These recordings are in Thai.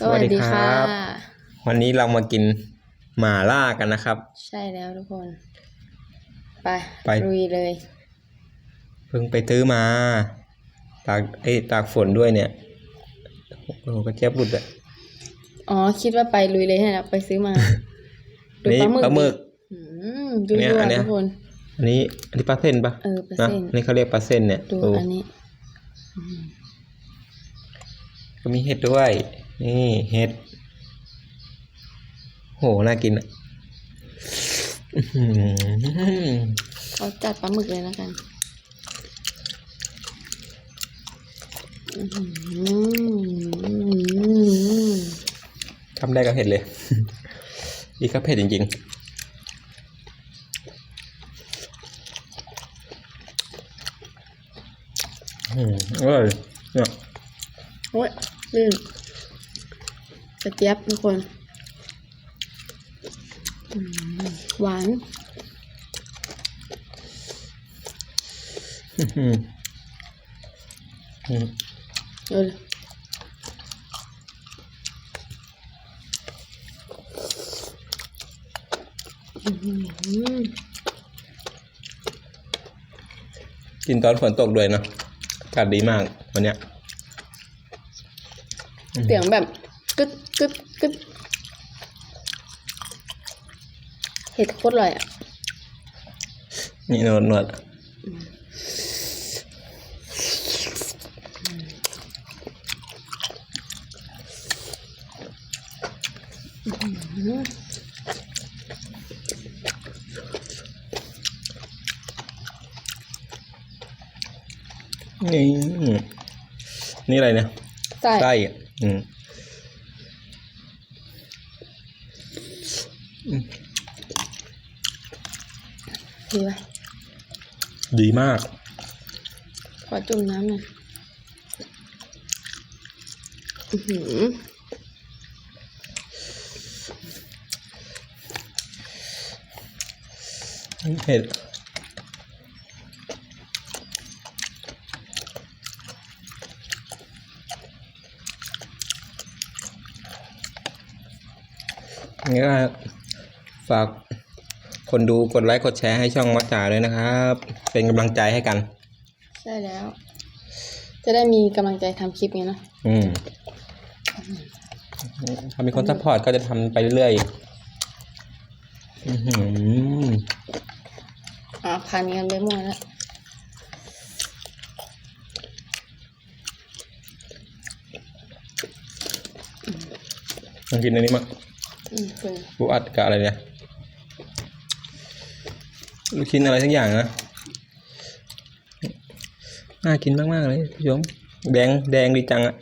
สวัสดีค่ะวันนี้เรามากินหม่าล่ากันนะครับ ใช่แล้วทุกคน ไปไปลุยเลย เพิ่งไปซื้อมา ตากไอ้ยตากฝนด้วยเนี่ยโอ้โหกระเจี๊ยบหลุดอะอ๋อ คิดว่าไปลุยเลยนะไปซื้อมาดูนี่ปลาหมึกปลาหมึกดิอืมดูเนี่ยดูอันเนี้ยทุกคนอันนี้อันนี้ปลาเส้นปะเออปลานะเส้นอันนี่เขาเรียกปลาเส้นเนี่ยดูโอ้อันนี้ก็มีเห็ดด้วย นี่เห็ด โห น่ากินอะอื้อหือเขาจัดปลาหมึกเลยแล้วกันอื้อหือทำได้กับเห็ดเลย อีกครับเผ็ดจริงๆอืมอร่อยเนี่ยโอ้ยลื่น กระเจี๊ยบทุกคนอืมหวานอื้อหืออืมเอออื้อหือกินตอนฝนตกด้วยเนอะอากาศดีมากวันเนี้ยเสียงแบบ กึดกึดกึดเห็ดโคตรอร่อยอะ นี่นวดนวดอืมนี่ นี่อะไรเนี่ยใส่ไส้อะอืม ดีไหมดีมาก ขอจุ่มน้ำหน่อยอื้อหือเห็ดงั้นก็ ฝากคนดูกดไลค์กดแชร์ให้ช่องมัจจาด้วยนะครับ เป็นกำลังใจให้กัน ใช่แล้ว จะได้มีกำลังใจทำคลิปไงเนอะอืมถ้ามีคนซัพพอร์ตก็จะทำไปเรื่อยๆอื้อหืออ่าพันกันไปหมดแล้วลองกินอันนี้มั้งอืมคุณ ปูอัดกับอะไรเนี่ย ลูกชิ้นอะไรสักอย่างนะน่ากินมากๆเลยผู้ชมแดงแดงดีจังอะ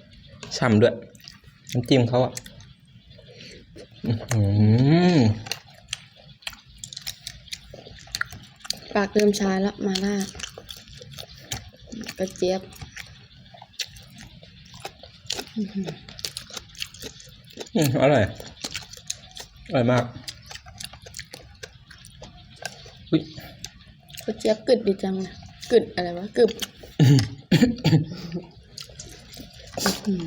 ฉ่ำด้วยน้ำจิ้มเขาอะอื้อหือปากเริ่มชาแล้วมาล่ากระเจี๊ยบอืมอร่อย อร่อยมาก อุ๊ยกระเจี๊ยบกึดดีจังนะกึดอะไรวะกึบอืม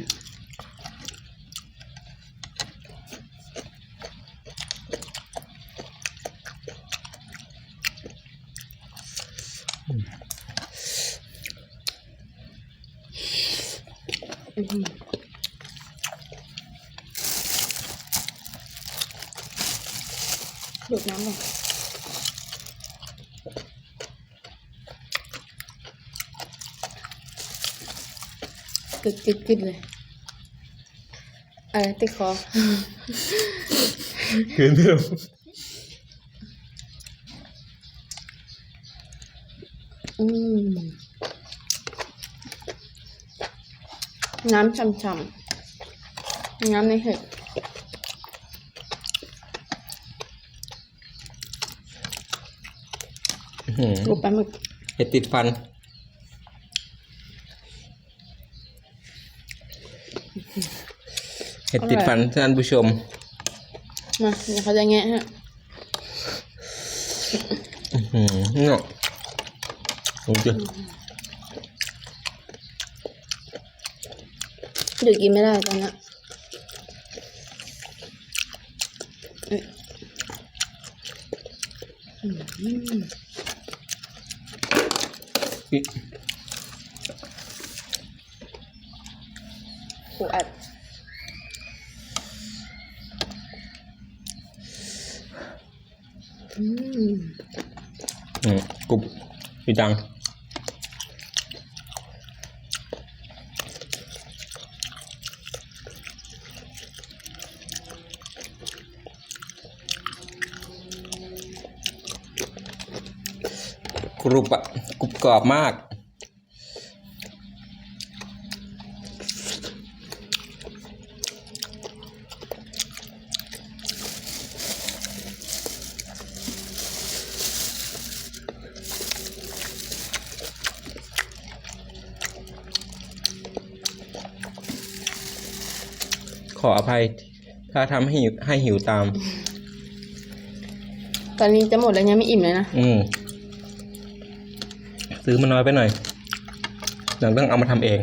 ดูดน้ำก่อน กึดกึดกึดเลยอะไรติดคอ คืนเดิมอืมน้ำช่ำๆ น้ำในเห็ดอื้อหือรูปปลาหมึก เห็ดติดฟัน เห็ดติดฟันท่านผู้ชม มาเขาจะแงะฮะอื้เนาะโอ้ะเดี๋ยกินไม่ได้ตอนนี้อืม อัด อืมอืมกรุบดีจังกรุบอะกรุบกรอบมาก ขออภัย ถ้าทำให้หิวให้หิวตาม ตอนนี้จะหมดแล้วยังไม่อิ่มเลยนะ อืม ซื้อมาน้อยไปหน่อยเราต้องเอามาทำเอง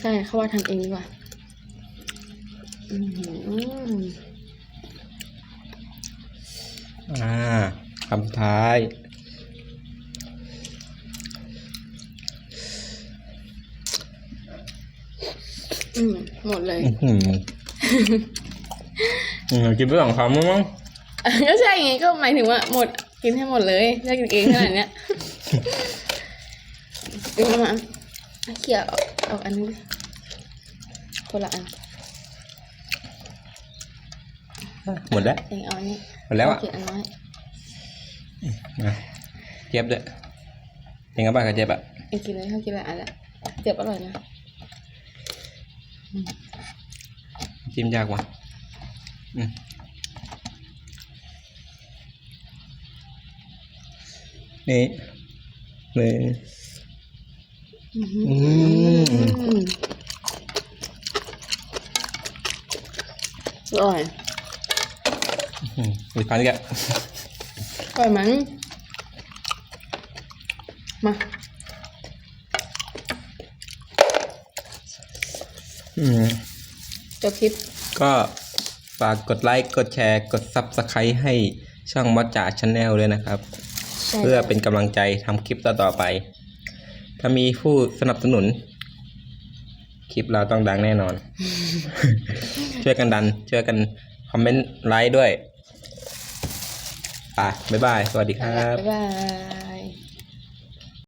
ใช่เขาว่าทำเองดีกว่าอืมอ่าคำสุดท้าย อืมหมดเลย อื้อหือ อืมกินไปสองคำแล้วมั้งก็ใช่ไงก็หมายถึงว่าหมดกินให้หมดเลยถ้ากินเองขนาดเนี้ยเดี๋ยวมาเอาเขี่ยออกออกอันนี้ดิคนละอันหมดแล้วเองเอาอันนี้หมดแล้วอะเาเขียนอันน้อยมาเจี๊ยบด้วยเป็นไงบ้างกับเจี๊ยบอะเองกินเลยเขากินหลายอันละเจ็บอร่อยนะ จิ้มยากว่ะอืมนี่นี่อือหืออืมอืมอร่อยอืมมีพันอีกอะอร่อยมั้งมาอืม จบคลิป ก็ฝากกดไลค์กดแชร์ กด Subscribe ให้ช่องมอจ่าชาแนลเลยนะครับ ใช่เพื่อเป็นกำลังใจทำคลิปต่อๆไป ถ้ามีผู้สนับสนุน คลิปเราต้องดังแน่นอน ช่วยกันดัน ช่วยกันคอมเมนต์ไลค์ด้วยไปบ๊ายบาย สวัสดีครับ บ๊ายบาย